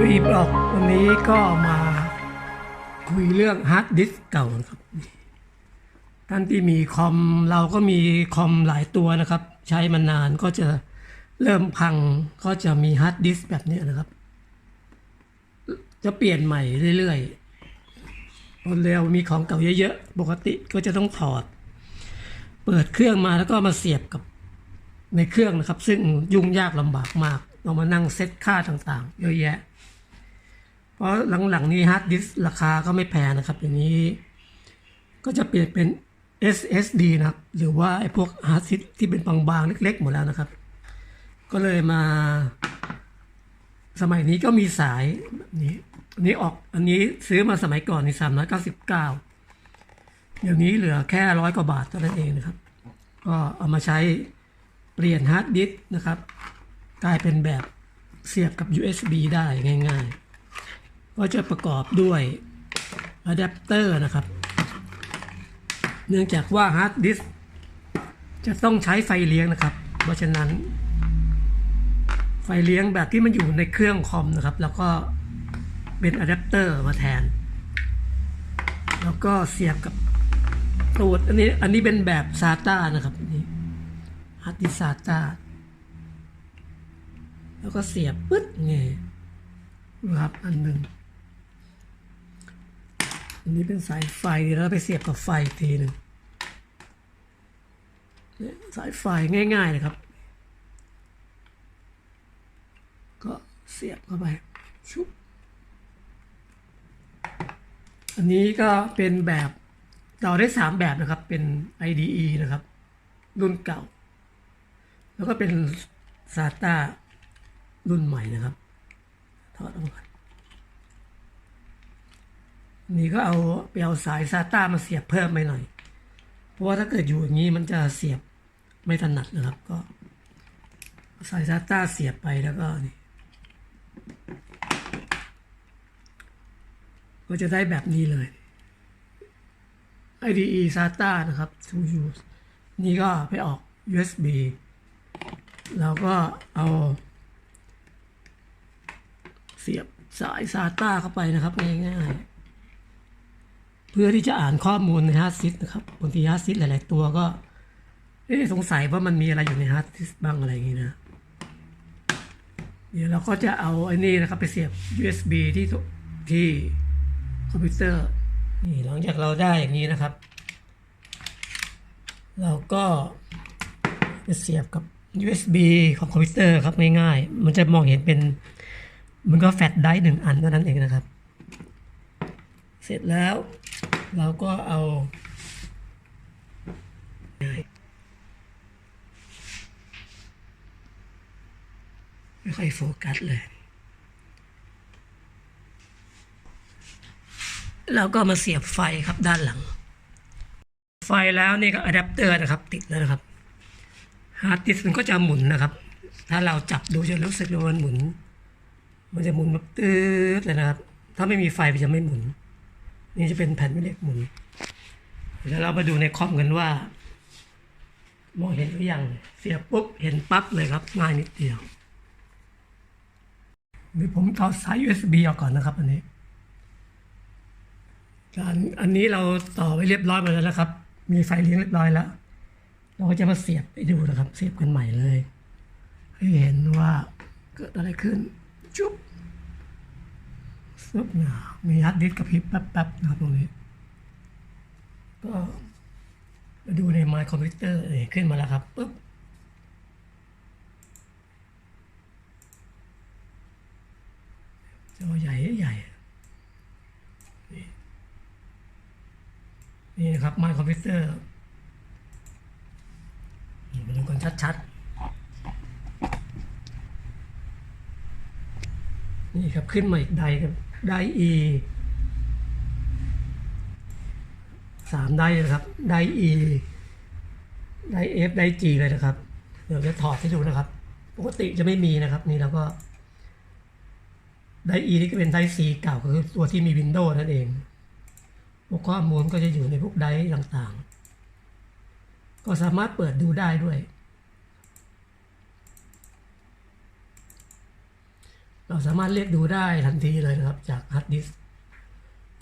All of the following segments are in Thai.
วีบล็อกวันนี้ก็มาคุยเรื่องฮาร์ดดิสก์เก่าครับท่านที่มีคอมเราก็มีคอมหลายตัวนะครับ ใช้มานานก็จะเริ่มพังก็จะมีฮาร์ดดิสก์แบบนี้นะครับ จะเปลี่ยนใหม่เรื่อยๆคนเร็วมีของเก่าเยอะๆ ปกติก็จะต้องถอด เปิดเครื่องมาแล้วก็มาเสียบกับในเครื่องนะครับ ซึ่งยุ่งยากลำบากมากต้องมานั่งเซตค่าต่างๆ เยอะแยะ เพราะหลังๆนี้ฮาร์ดดิสราคาก็ไม่แพงนะครับอย่างนี้ ก็จะเปลี่ยนเป็น SSD นะครับ หรือว่าไอ้พวกฮาร์ดดิสที่เป็นบางๆ เล็กๆ หมดแล้วนะครับ ก็เลยมา สมัยนี้ก็มีสายแบบนี้อันนี้ออกอันนี้ซื้อมาสมัยก่อนในสามร้อยเก้าสิบเก้าเดี๋ยวนี้เหลือแค่ร้อยกว่าบาทเท่านั้นเองนะครับ ก็เอามาใช้เปลี่ยนฮาร์ดดิสนะครับ กลายเป็นแบบเสียบกับ USB ได้ง่าย ๆ ก็จะประกอบด้วยอะแดปเตอร์นะครับ เนื่องจากว่าฮาร์ดดิสก์จะต้องใช้ไฟเลี้ยงนะครับ เพราะฉะนั้น ไฟเลี้ยงแบบที่มันอยู่ในเครื่องคอมนะครับ แล้วก็เป็นอะแดปเตอร์มาแทน แล้วก็เสียบกับตูดอันนี้อันนี้เป็นแบบ SATA นะครับนนี้ฮาร์ดดิส SATA แล้วก็เสียบปึ๊ดไงนะครับอันหนึ่ง อันนี้เป็นสายไฟแล้วไปเสียบกับไฟทีหนึ่งเนี่ยสายไฟง่ายๆนะครับ ก็เสียบเข้าไปชุบอันนี้ก็เป็นแบบเราได้สามแบบนะครับเป็น IDE นะครับ รุ่นเก่า แล้วก็เป็น SATA รุ่นใหม่นะครับ ถอดออกมา นี่ก็เอาไปเอาสาย SATA มาเสียบเพิ่มไปหน่อย เพราะว่าถ้าเกิดอยู่อย่างนี้มันจะเสียบไม่ถนัดนะครับก็สาย SATA เสียบไปแล้วก็นี่ก็จะได้แบบนี้เลย IDE SATA นะครับ to use นี่ก็ไปออก USB แล้วก็เอา เสียบสาย SATA เข้าไปนะครับ ง่ายๆ เพื่อที่จะอ่านข้อมูลในฮาร์ดดิสก์นะครับบางทีฮาร์ดดิสก์หลาย ๆ ตัวก็เอ๊สงสัยว่ามันมีอะไรอยู่ในฮาร์ดดิสก์บ้างอะไรอย่างนี้นะ เดี๋ยวเราก็จะเอาไอ้นี่นะครับไปเสียบ USB ที่ที่คอมพิวเตอร์นี่หลังจากเราได้อย่างนี้นะครับ เราก็จะเสียบกับ USB ของคอมพิวเตอร์ครับง่ายๆ มันจะมองเห็นเป็น มันก็แฟลชไดร์หนึ่งอันเท่านั้นเองนะครับ เสร็จแล้ว เราก็เอาไม่ค่อยโฟกัสเลยเราก็มาเสียบไฟครับด้านหลัง ไฟแล้วนี่ก็อะแดปเตอร์นะครับติดแล้วนะครับฮาร์ดดิสก์มันก็จะหมุนนะครับ ถ้าเราจับดูจะรู้สึกว่ามันหมุน มันจะหมุนแบบตืดเลยนะครับ ถ้าไม่มีไฟมันจะไม่หมุน นี่จะเป็นแผ่นแม่เหล็กหมุนเดี๋ยวเรามาดูในคอมกันว่า มองเห็นหรือยัง เสียบปุ๊บเห็นปั๊บเลยครับง่ายนิดเดียวเดี๋ยวผมถอสาย USB ออกก่อนนะครับ อันนี้การอันนี้เราต่อไว้เรียบร้อยหมดแล้วนะครับ มีไฟเลี้ยงเรียบร้อยแล้ว เราก็จะมาเสียบไปดูนะครับ เสียบกันใหม่เลย ให้เห็นว่าเกิดอะไรขึ้น จุ๊บ ซุบนามีฮาร์ดดิสก์กระพริบแป๊บๆนะครับตรงนี้ ก็มาดูใน My Computer นี่ขึ้นมาแล้วครับปุ๊บจอใหญ่ใหญ่นี่นะครับ My Computer นี่มาดูกันชัดๆ นี่ครับขึ้นมาอีกไดครับ ได E สามได้นะครับ ได E ได F ได G เลยนะครับ เดี๋ยวจะถอดให้ดูนะครับ ปกติจะไม่มีนะครับ นี่เราก็ ได E นี่ก็เป็นได C เก่าก็คือตัวที่มีวินโดว์นั่นเองพวกข้อมูลก็จะอยู่ในพวกไดต่างๆ ก็สามารถเปิดดูได้ด้วย เราสามารถเรียกดูได้ทันทีเลยนะครับจากฮาร์ดดิสก์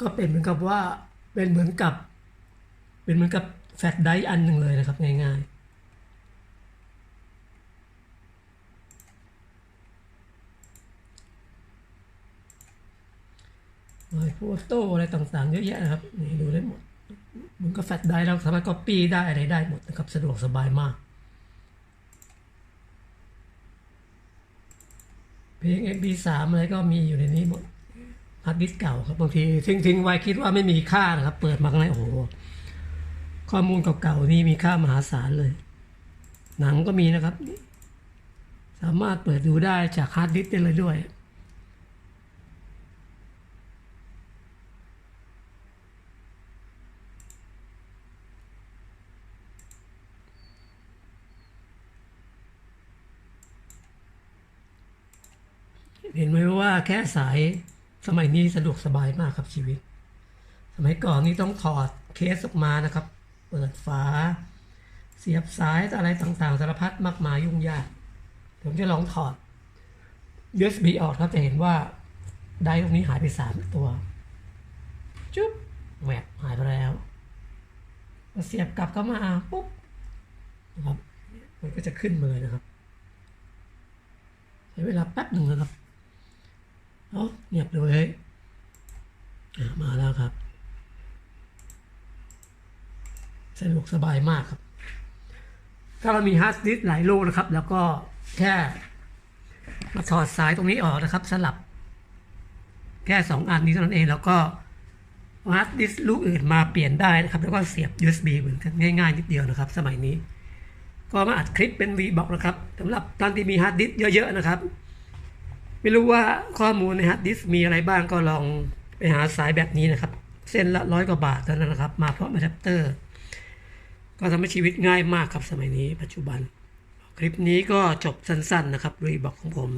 ก็เป็นเหมือนกับว่าเป็นเหมือนกับ เป็นเหมือนกับแฟลชไดรฟ์อันหนึ่งเลยนะครับง่ายๆไอโฟโต้อะไรต่างๆเยอะแยะนะครับนี่ดูได้หมดเหมันก็แฟลชไดรฟ์เราสามารถก๊อปปี้ได้อะไรได้หมดนะครับสะดวกสบายมาก เพ ลง MP3 อะไรก็มีอยู่ในนี้หมดฮาร์ดดิสก์เก่าครับบางทีทิ้งทิ้งไว้คิดว่าไม่มีค่านะครับ เปิดมาข้างในโอ้โหข้อมูลเก่าๆนี่มีค่ามหาศาลเลย หนังก็มีนะครับ สามารถเปิดดูได้จากฮาร์ดดิสก์ได้เลยด้วย เห็นไหมว่าแค่สายสมัยนี้สะดวกสบายมากครับชีวิต สมัยก่อนนี่ต้องถอดเคสออกมานะครับ เปิดฝา เสียบสายอะไรต่างๆ สารพัดมากมายยุ่งยากผมจะลองถอด USB ออกครับจะเห็นว่าไดร์ตรงนี้หายไปสามตัวจุ๊บแหวกหายไปแล้วเสียบกลับเข้ามาปุ๊บนะครับมันก็จะขึ้นมาเลยนะครับใช้เวลาแป๊บหนึ่งนะครับ เอ้าเงียบเลย มาแล้วครับสะดวกสบายมากครับ ถ้าเรามีฮาร์ดดิสก์หลายลูกนะครับ แล้วก็แค่มาถอดสายตรงนี้ออกนะครับ สลับ แค่สองอันนี้เท่านั้นเอง แล้วก็ฮาร์ดดิสก์ลูกอื่นมาเปลี่ยนได้นะครับ แล้วก็เสียบ USB เหมือนกันง่ายๆนิดเดียวนะครับ สมัยนี้ ก็มาอัดคลิปเป็น V บอกนะครับสำหรับท่านที่มีฮาร์ดดิสก์เยอะๆนะครับ ไม่รู้ว่าข้อมูลในฮาร์ดดิสก์มีอะไรบ้างก็ลองไปหาสายแบบนี้นะครับ เส้นละร้อยกว่าบาทเท่านั้นนะครับ มาพร้อมอะแดปเตอร์ ก็ทำให้ชีวิตง่ายมากครับสมัยนี้ปัจจุบัน คลิปนี้ก็จบสั้นๆนะครับรีบอกของผม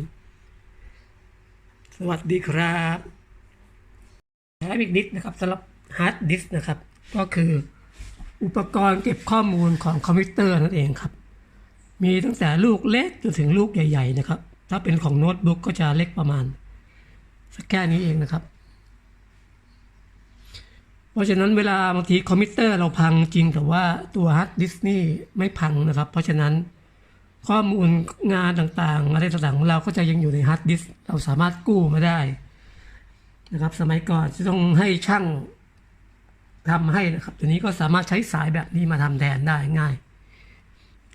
สวัสดีครับแถมอีกนิดนะครับสำหรับฮาร์ดดิสก์นะครับ ก็คืออุปกรณ์เก็บข้อมูลของคอมพิวเตอร์นั่นเองครับ มีตั้งแต่ลูกเล็กจนถึงลูกใหญ่ ๆ นะครับ ถ้าเป็นของโน้ตบุ๊กก็จะเล็กประมาณสักแค่นี้เองนะครับ เพราะฉะนั้นเวลาบางทีคอมพิวเตอร์เราพังจริงแต่ว่าตัวฮาร์ดดิสก์นี่ไม่พังนะครับ เพราะฉะนั้นข้อมูลงานต่างๆ อะไรต่างๆของเราก็จะยังอยู่ในฮาร์ดดิสก์เราสามารถกู้มาได้นะครับ สมัยก่อนจะต้องให้ช่างทำให้นะครับทีนี้ก็สามารถใช้สายแบบนี้มาทำแทนได้ง่าย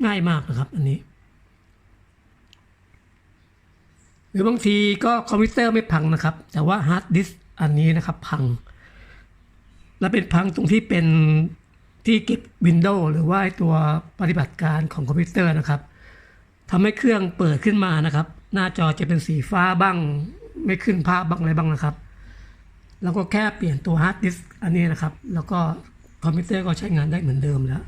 ง่ายมากนะครับ อันนี้ ห รือบางทีก็คอมพิวเตอร์ไม่พังนะครับ แต่ว่าฮาร์ดดิสก์อันนี้นะครับพัง และเป็นพังตรงที่เป็นที่เก็บวินโดว์หรือว่าไอ้ตัวปฏิบัติการของคอมพิวเตอร์นะครับทำให้เครื่องเปิดขึ้นมานะครับ หน้าจอจะเป็นสีฟ้าบ้าง ไม่ขึ้นภาพบ้างอะไรบ้างนะครับ แล้วก็แค่เปลี่ยนตัวฮาร์ดดิสก์อันนี้นะครับ แล้วก็คอมพิวเตอร์ก็ใช้งานได้เหมือนเดิมแล้ว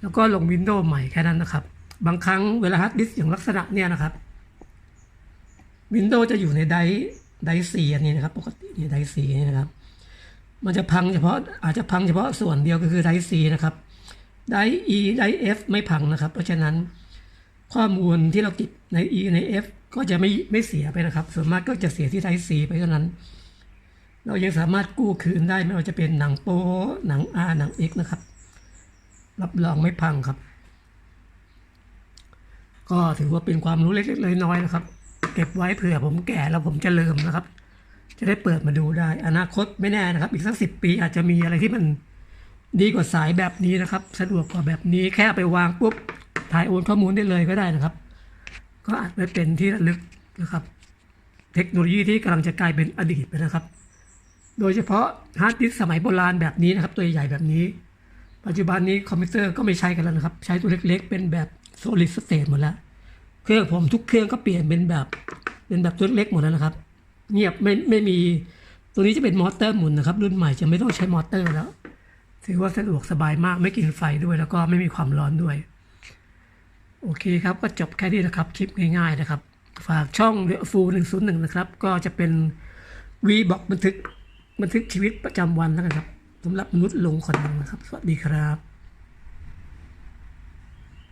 แล้วก็ลงวินโดว์ใหม่แค่นั้นนะครับ บางครั้งเวลาฮาร์ดดิสก์อย่างลักษณะเนี้ยนะครับ วินโดว์จะอยู่ในไดร์ไดร์ซีอันนี้นะครับปกตินี่ไดร์ซีนี่นะครับ มันจะพังเฉพาะอาจจะพังเฉพาะส่วนเดียวก็คือไดร์ซีนะครับไดร์ E ไดร์ F ไม่พังนะครับ เพราะฉะนั้นข้อมูลที่เราเก็บใน E ใน F ก็จะไม่ไม่เสียไปนะครับ ส่วนมากก็จะเสียที่ไดร์ C ไปเท่านั้น เรายังสามารถกู้คืนได้ไม่ว่าจะเป็นหนังโป๊หนัง R หนัง X นะครับ รับรองไม่พังครับ ก็ถือว่าเป็นความรู้เล็กๆน้อยๆนะครับ เก็บไว้เผื่อผมแก่แล้วผมจะลืมนะครับ จะได้เปิดมาดูได้ อนาคตไม่แน่นะครับ อีกสักสิปีอาจจะมีอะไรที่มันดีกว่าสายแบบนี้นะครับ สะดวกกว่าแบบนี้แค่ไปวางปุ๊บถ่ายโอนข้อมูลได้เลยก็ได้นะครับ ก็อาจจะเป็นที่ระลึกนะครับ เทคโนโลยีที่กำลังจะกลายเป็นอดีตไปนะครับ โดยเฉพาะฮาร์ดดิสก์สมัยโบราณแบบนี้นะครับ ตัวใหญ่แบบนี้ ปัจจุบันนี้คอมพิวเตอร์ก็ไม่ใช้กันแล้วนะครับ ใช้ตัวเล็กๆ เป็นแบบ solid state หมดแล้ว เครื่องผมทุกเครื่องก็เปลี่ยนเป็นแบบ เป็นแบบตัวเล็กหมดแล้วนะครับ เงียบไม่ไม่มีตัวนี้จะเป็นมอเตอร์หมุนนะครับ รุ่นใหม่จะไม่ต้องใช้มอเตอร์แล้ว ถือว่าสะดวกสบายมากไม่กินไฟด้วยแล้วก็ไม่มีความร้อนด้วย โอเคครับ ก็จบแค่นี้นะครับคลิปง่ายๆนะครับ ฝากช่องเรือฟูหนึ่งศูนย์หนึ่งนะครับ ก็จะเป็นวีบอกบันทึกบันทึกชีวิตประจำวันแล้วกันครับสำหรับมนุษย์ลงคนนึงนะครับ สวัสดีครับ